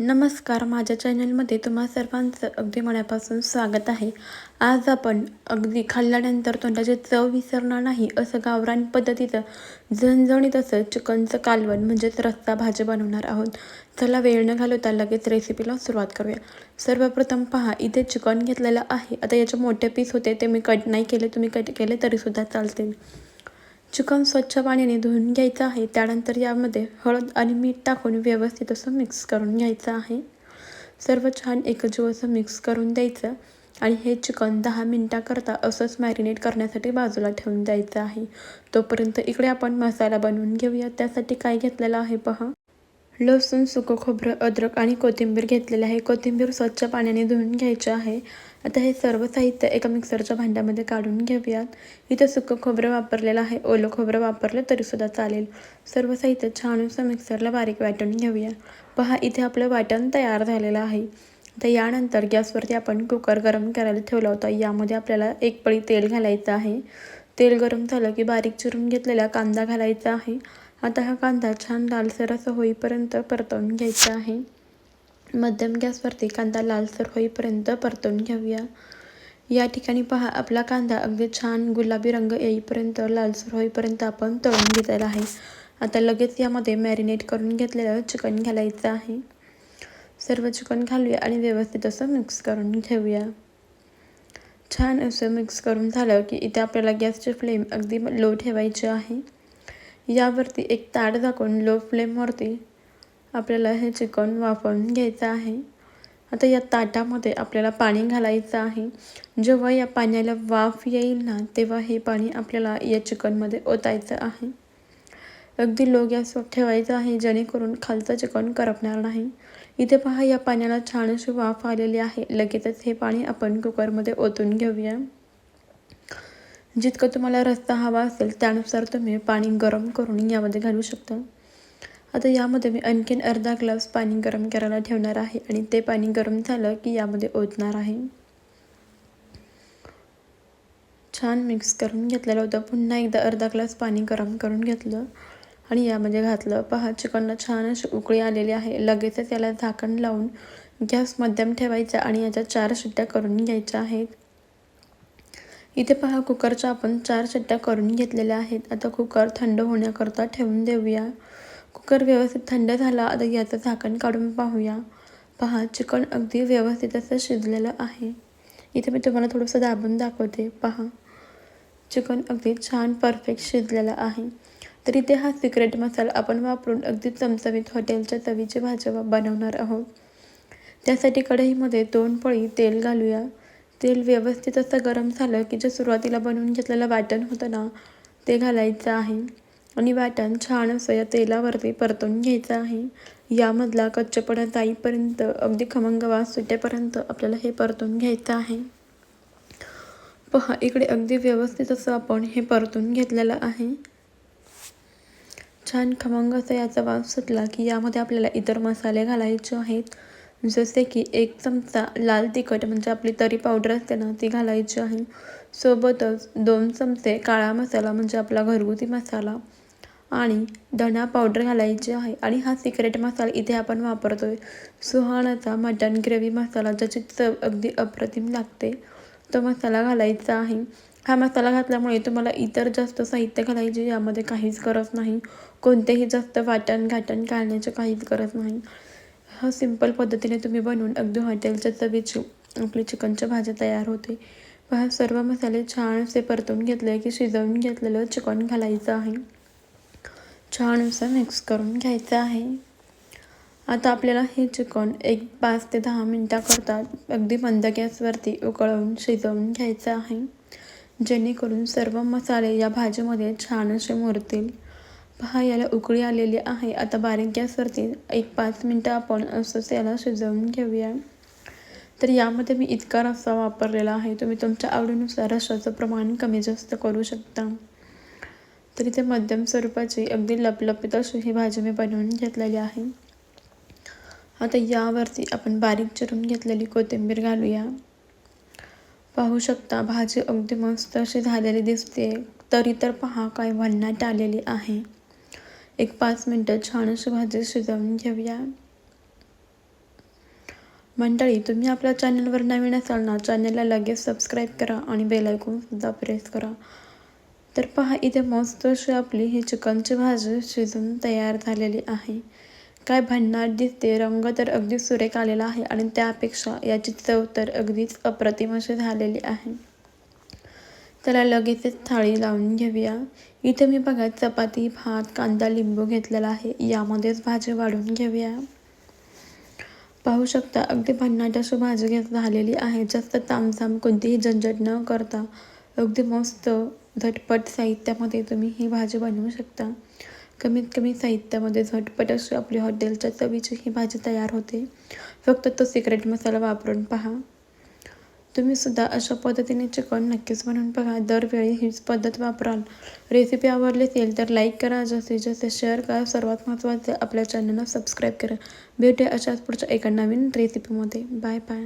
नमस्कार माझ्या चॅनलमध्ये तुम्हा सर्वांचं अगदी मनापासून स्वागत आहे. आज आपण अगदी खाल्ल्यानंतर तोंडाची चव विसरणार नाही असं गावरान पद्धतीचं झणझणीत असं चिकनचं कालवण म्हणजेच रस्सा भाजी बनवणार आहोत. चला वेळ न घालवता लगेच रेसिपीला सुरुवात करूया. सर्वप्रथम पहा इथे चिकन घेतलेलं आहे. आता याचे मोठे पीस होते ते मी कट नाही केले तुम्ही कट केले तरीसुद्धा चालतील. चिकन स्वच्छ पाण्याने धुवून घ्यायचं आहे. त्यानंतर यामध्ये हळद आणि मीठ टाकून व्यवस्थित असं मिक्स करून घ्यायचं आहे. सर्व छान एकजीव असं मिक्स करून द्यायचं आणि हे चिकन दहा मिनटाकरता असंच मॅरिनेट करण्यासाठी बाजूला ठेवून द्यायचं आहे. तोपर्यंत इकडे आपण मसाला बनवून घेऊया. त्यासाठी काय घेतलेलं आहे पहा. लसूण सुकं खोबरं अद्रक आणि कोथिंबीर घेतलेलं आहे. कोथिंबीर स्वच्छ पाण्याने धुवून घ्यायचे आहे. आता हे सर्व साहित्य एका मिक्सरच्या भांड्यामध्ये काढून घेऊयात. इथं सुकं खोबरं वापरलेलं आहे. ओलं खोबरं वापरलं तरीसुद्धा चालेल. सर्व साहित्य छान असं मिक्सरला बारीक वाटून घेऊया. पहा इथे आपलं वाटण तयार झालेलं आहे. आता यानंतर गॅसवरती आपण कुकर गरम करायला ठेवला होता. यामध्ये आपल्याला एक पळी तेल घालायचं आहे. तेल गरम झालं की बारीक चिरून घेतलेला कांदा घालायचा आहे. आता हा कांदा छान लालसर असं होईपर्यंत परतवून घ्यायचा आहे. मध्यम गॅसवरती कांदा लालसर होईपर्यंत परतवून घेऊया. या ठिकाणी पहा आपला कांदा अगदी छान गुलाबी रंग येईपर्यंत लालसर होईपर्यंत आपण तळून घेतलेला आहे. आता लगेच यामध्ये मॅरिनेट करून घेतलेलं चिकन घालायचं आहे. सर्व चिकन घालूया आणि व्यवस्थित असं मिक्स करून घेऊया. छान असं मिक्स करून झालं की इथे आपल्याला गॅसची फ्लेम अगदी लो ठेवायची आहे. यावरती एक ताट दाखवून लो फ्लेमवरती आपल्याला हे चिकन वाफवून घ्यायचं आहे. आता या ताटामध्ये आपल्याला पाणी घालायचं आहे. जेव्हा या पाण्याला वाफ येईल ना तेव्हा हे पाणी आपल्याला या चिकनमध्ये ओतायचं आहे. अगदी लो गॅसवर ठेवायचं आहे जेणेकरून खालचं चिकन करपणार नाही. इथे पहा या पाण्याला छान अशी वाफ आलेली आहे. लगेचच हे पाणी आपण कुकरमध्ये ओतून घेऊया. जितकं तुम्हाला रस्ता हवा असेल त्यानुसार तुम्ही पाणी गरम करून यामध्ये घालू शकता. आता यामध्ये मी आणखीन अर्धा ग्लास पाणी गरम करायला ठेवणार आहे आणि ते पाणी गरम झालं की यामध्ये ओतणार आहे. छान मिक्स करून घेतलेलं होतं. पुन्हा एकदा अर्धा ग्लास पाणी गरम करून घेतलं आणि यामध्ये घातलं. पहा चिकनला छान अशी उकळी आलेली आहे. लगेचच याला झाकण लावून गॅस मध्यम ठेवायचा आणि याच्या चार शिट्ट्या करून घ्यायच्या आहेत. इथे पहा कुकरच्या आपण चार शिट्ट्या करून घेतलेल्या आहेत. आता कुकर थंड होण्याकरता ठेवून देऊया. कुकर व्यवस्थित थंड झाला आता याचं झाकण काढून पाहूया. पहा चिकन अगदी व्यवस्थित असं शिजलेलं आहे. इथे मी तुम्हाला थोडंसं दाबून दाखवते. पहा चिकन अगदी छान परफेक्ट शिजलेलं आहे. तर इथे हा सिक्रेट मसाला आपण वापरून अगदी चमचमीत हॉटेलच्या चवीची भाजी बनवणार आहोत. त्यासाठी कढईमध्ये दोन पळी तेल घालूया. तेल व्यवस्थित असं गरम झालं की जे सुरुवातीला बनवून घेतलेलं वाटण होतं ना ते घालायचं आहे. आणि वाटण छान असं या तेलावरती परतून घ्यायचं आहे. यामधला कच्चेपणा जाईपर्यंत अगदी खमंग वास सुटेपर्यंत आपल्याला हे परतून घ्यायचं आहे. पहा इकडे अगदी व्यवस्थित असं आपण हे परतून घेतलेलं आहे. छान खमंग असा याचा वास सुटला की यामध्ये आपल्याला इतर मसाले घालायचे आहेत. जसे की एक चमचा लाल तिखट म्हणजे आपली तरी पावडर असते ना ती घालायची आहे. सोबतच दोन चमचे काळा मसाला म्हणजे आपला घरगुती मसाला आणि धणा पावडर घालायची आहे. आणि हा सिक्रेट मसाला इथे आपण वापरतो आहे सुहाणाचा मटन ग्रेव्ही मसाला ज्याची चव अगदी अप्रतिम लागते तो मसाला घालायचा आहे. हा मसाला घातल्यामुळे तुम्हाला इतर जास्त साहित्य घालायचे यामध्ये काहीच गरज नाही. कोणतेही जास्त वाटण घाटण घालण्याची काहीच गरज नाही. हा सिंपल पद्धतीने तुम्ही बनवून अगदी हॉटेलच्या चवीची आपली चिकनच्या भाज्या तयार होते. पहा सर्व मसाले छान असे परतून घेतले की शिजवून घेतलेलं चिकन घालायचं आहे. छान असं मिक्स करून घ्यायचं आहे. आता आपल्याला हे चिकन एक पाच ते दहा मिनटाकरता अगदी मंद गॅसवरती उकळवून शिजवून घ्यायचं आहे. जेणेकरून सर्व मसाले या भाजीमध्ये छान असे मुरतील. पहा याला उकळी आलेली आहे. आता बारीक गॅसवरती एक पाच मिनटं आपण असंच याला शिजवून घेऊया. तर यामध्ये मी इतका रस्सा वापरलेला आहे तुम्ही तुमच्या आवडीनुसार रसाचं प्रमाण कमी जास्त करू शकता. तर इथे मध्यम स्वरूपाची अगदी लपलपीत अशी ही भाजी मी बनवून घेतलेली आहे. आता यावरती आपण बारीक चिरून घेतलेली कोथिंबीर घालूया. पाहू शकता भाजी अगदी मस्त अशी झालेली दिसते. तरी तर पहा काय भन्नाट आलेली आहे. एक पाच मिनटं छान अशी भाजी शिजवून घेऊया. मंडळी तुम्ही आपल्या चॅनलवर नवीन असाल ना चॅनलला लगेच सबस्क्राईब करा आणि बेल प्रेस करा. तर पहा इथे मस्त अशी आपली ही चिकनची भाजी शिजून तयार झालेली आहे. काय भन्नाट दिसते रंग तर अगदी सुरेख आलेला आहे आणि त्यापेक्षा याची चव तर अगदीच अप्रतिम अशी झालेली आहे. त्याला लगेचच थाळी लावून घेऊया. इथे मी बघा चपाती भात कांदा लिंबू घेतलेला आहे. यामध्येच भाजी वाढून घेऊया. पाहू शकता अगदी भन्नाट अशी भाजी घेत झालेली आहे. जास्त तामझाम कोणतीही झंझट न करता अगदी मस्त झटपट साहित्यामध्ये तुम्ही ही भाजी बनवू शकता. कमीत कमी साहित्यामध्ये झटपट अशी आपली हॉटेलच्या चवीची ही भाजी तयार होते. फक्त तो सिक्रेट मसाला वापरून पहा. तुम्ही सुद्धा अशा पद्धतीने चिकन नक्कीच बनवून बघा. दरवेळी हीच पद्धत वापराल. रेसिपी आवडली असेल तर लाईक करा. जास्तीत जास्त शेअर करा. सर्वात महत्त्वाचं आपल्या चॅनलला सबस्क्राईब करा. भेटूया अशाच पुढच्या एका नवीन रेसिपीमध्ये बाय बाय